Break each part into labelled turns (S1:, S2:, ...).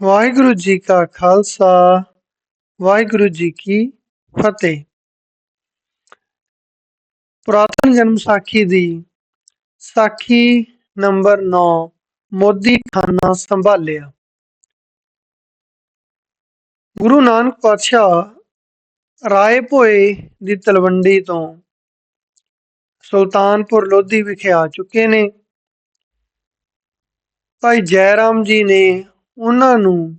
S1: ਵਾਹਿਗੁਰੂ ਜੀ ਕਾ ਖਾਲਸਾ, ਵਾਹਿਗੁਰੂ ਜੀ ਕੀ ਫਤਿਹ। ਪੁਰਾਤਨ ਜਨਮ ਸਾਖੀ ਦੀ ਸਾਖੀ ਨੰਬਰ 9 ਮੋਦੀ ਖਾਨਾ ਸੰਭਾਲਿਆ। ਗੁਰੂ ਨਾਨਕ ਪਾਤਸ਼ਾਹ ਰਾਏ ਭੋਏ ਦੀ ਤਲਵੰਡੀ ਤੋਂ ਸੁਲਤਾਨਪੁਰ ਲੋਧੀ ਵਿਖੇ ਆ ਚੁੱਕੇ ਨੇ। ਭਾਈ ਜੈ ਰਾਮ ਜੀ ਨੇ ਉਹਨਾਂ ਨੂੰ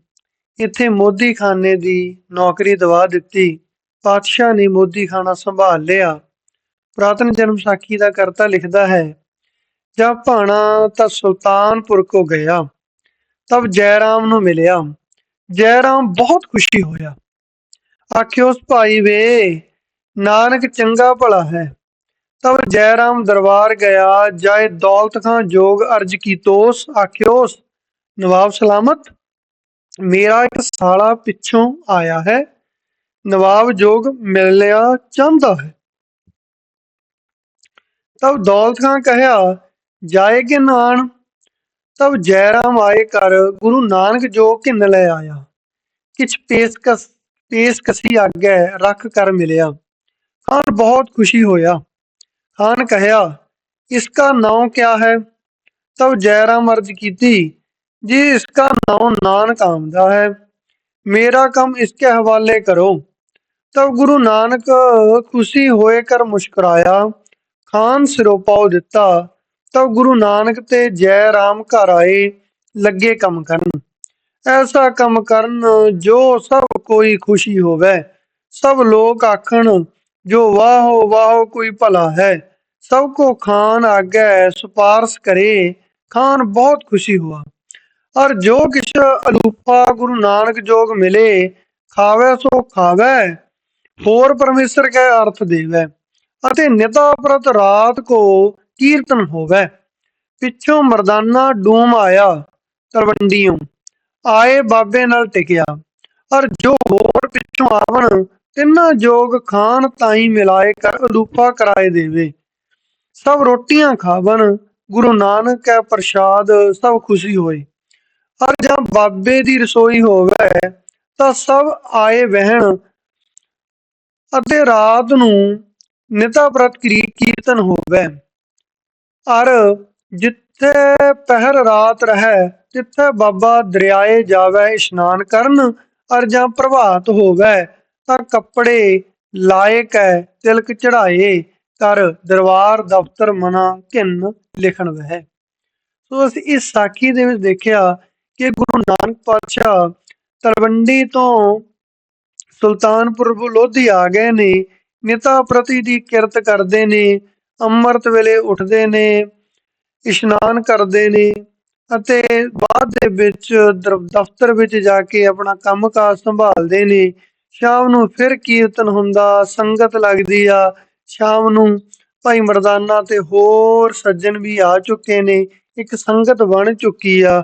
S1: ਇੱਥੇ ਮੋਦੀ ਖਾਨੇ ਦੀ ਨੌਕਰੀ ਦਵਾ ਦਿੱਤੀ। ਪਾਤਸ਼ਾਹ ਨੇ ਮੋਦੀਖਾਨਾ ਸੰਭਾਲ ਲਿਆ। ਪ੍ਰਾਤਨ ਜਨਮ ਸਾਖੀ ਦਾ ਕਰਤਾ ਲਿਖਦਾ ਹੈ, ਜਦ ਭਾਣਾ ਤਾਂ ਸੁਲਤਾਨਪੁਰ ਕੋ ਗਿਆ, ਤਬ ਜੈ ਰਾਮ ਨੂੰ ਮਿਲਿਆ। ਜੈ ਰਾਮ ਬਹੁਤ ਖੁਸ਼ੀ ਹੋਇਆ। ਆਖਿਓ ਉਸ ਭਾਈ ਵੇ, ਨਾਨਕ ਚੰਗਾ ਭਲਾ ਹੈ। ਤਬ ਜੈ ਰਾਮ ਦਰਬਾਰ ਗਿਆ, ਜਾਏ ਦੌਲਤ ਖਾਂ ਜੋਗ ਅਰਜ ਕੀਤੋਸ, ਆਖਿਓਸ। ਨਵਾਬ ਸਲਾਮਤ, ਮੇਰਾ ਇੱਕ ਸਾਲਾ ਪਿੱਛੋਂ ਆਇਆ ਹੈ, ਨਵਾਬ ਜੋਗ ਮਿਲਿਆ ਚਾਹੁੰਦਾ ਹੈ। ਤਬ ਦੌਲਤ ਖਾਨ ਕਹਿਆ, ਜਾਏ ਕਿ ਨਾਨ ਤਬ ਜੈਰਾਮ ਆਏ ਕਰ ਗੁਰੂ ਨਾਨਕ ਜੋ ਕਿੰਨ ਲੈ ਆਇਆ। ਕਿਛ ਪੇਸਕਸ, ਪੇਸਕਸੀ ਆਗੇ ਰੱਖ ਕਰ ਮਿਲਿਆ। ਖਾਨ ਬਹੁਤ ਖੁਸ਼ੀ ਹੋਇਆ। ਖਾਨ ਕਹਿਆ ਇਸਕਾ ਨਾਮ ਕਿਆ ਹੈ? ਤਬ ਜੈਰਾਮ ਅਰਜ ਕੀਤੀ जी इसका नाम नानक आमदा है मेरा कम इसके हवाले करो तब गुरु नानक खुशी होए कर मुस्कुराया खान सिरोपाओ दिता तब गुरु नानक ते जय राम घर आए लगे कम करन ऐसा कम करन जो सब कोई खुशी होवे सब लोग आखन जो वाहो वाहो कोई भला है सबको खान आगे सुपारश करे खान बहुत खुशी हुआ ਔਰ ਜੋ ਕਿਛ ਅਲੂਪਾ ਗੁਰੂ ਨਾਨਕ ਜੋਗ ਮਿਲੇ, ਖਾਵੇ ਸੋ ਖਾਵੇ। ਹੋਰ ਪਰਮੇਸ਼ਰ ਕੇ ਅਰਥ ਦੇਵੇ ਅਤੇ ਨਿਤਾ ਪ੍ਰਤ ਰਾਤ ਕੋ ਕੀਰਤਨ ਹੋਵੇ। ਪਿੱਛੋਂ ਮਰਦਾਨਾ ਡੂਮ ਆਇਆ ਤਲਵੰਡੀਓਂ, ਆਏ ਬਾਬੇ ਨਾਲ ਟਿਕਿਆ। ਔਰ ਜੋ ਹੋਰ ਪਿੱਛੋਂ ਆਵਣ, ਤਿੰਨਾ ਜੋਗ ਖਾਨ ਤਾਈ ਮਿਲਾਏ ਕਰ ਅਲੂਪਾ ਕਰਾਏ ਦੇਵੇ। ਸਭ ਰੋਟੀਆਂ ਖਾਵਣ, ਗੁਰੂ ਨਾਨਕ ਕੈ ਪ੍ਰਸ਼ਾਦ ਸਭ ਖੁਸ਼ੀ ਹੋਏ। ਅਰ ਜਾਂ ਬਾਬੇ ਦੀ ਰਸੋਈ ਹੋਵੇ, ਤਾਂ ਸਭ ਆਏ ਵਹਿਣ ਅਤੇ ਰਾਤ ਨੂੰ ਨਿਤਾ ਪ੍ਰਤ ਕੀਰਤਨ ਹੋਵੇ। ਔਰ ਜਿੱਥੇ ਪਹਿਰ ਰਾਤ ਰਹੇ, ਤਿੱਥੇ ਬਾਬਾ ਦਰਿਆਏ ਜਾਵੇ ਇਸ਼ਨਾਨ ਕਰਨ, ਅਰ ਜਾਂ ਪ੍ਰਭਾਤ ਹੋਵੇ, ਤਾਂ ਕੱਪੜੇ ਲਾਇਕ ਹੈ, ਤਿਲਕ ਚੜਾਏ ਕਰ ਦਰਬਾਰ ਦਫ਼ਤਰ ਮਨਾ ਕਿੰਨ ਲਿਖਣ ਵਹਿ। ਸੋ ਅਸੀਂ ਇਸ ਸਾਖੀ ਦੇ ਵਿੱਚ ਦੇਖਿਆ ਕਿ ਗੁਰੂ ਨਾਨਕ ਪਾਤਸ਼ਾਹ ਤਲਵੰਡੀ ਤੋਂ ਸੁਲਤਾਨਪੁਰ ਲੋਧੀ ਆ ਗਏ ਨੇ, ਨਿਤਾ ਪ੍ਰਤੀ ਦੀ ਕਿਰਤ ਕਰਦੇ ਨੇ, ਅੰਮ੍ਰਿਤ ਵੇਲੇ ਉੱਠਦੇ ਨੇ, ਇਸ਼ਨਾਨ ਕਰਦੇ ਨੇ ਅਤੇ ਬਾਅਦ ਦੇ ਵਿੱਚ ਦਫ਼ਤਰ ਵਿੱਚ ਜਾ ਕੇ ਆਪਣਾ ਕੰਮਕਾਜ ਸੰਭਾਲਦੇ ਨੇ। ਸ਼ਾਮ ਨੂੰ ਫਿਰ ਕੀਰਤਨ ਹੁੰਦਾ, ਸੰਗਤ ਲੱਗਦੀ ਆ। ਸ਼ਾਮ ਨੂੰ ਭਾਈ ਮਰਦਾਨਾ ਤੇ ਹੋਰ ਸੱਜਣ ਵੀ ਆ ਚੁੱਕੇ ਨੇ, ਇੱਕ ਸੰਗਤ ਬਣ ਚੁੱਕੀ ਆ।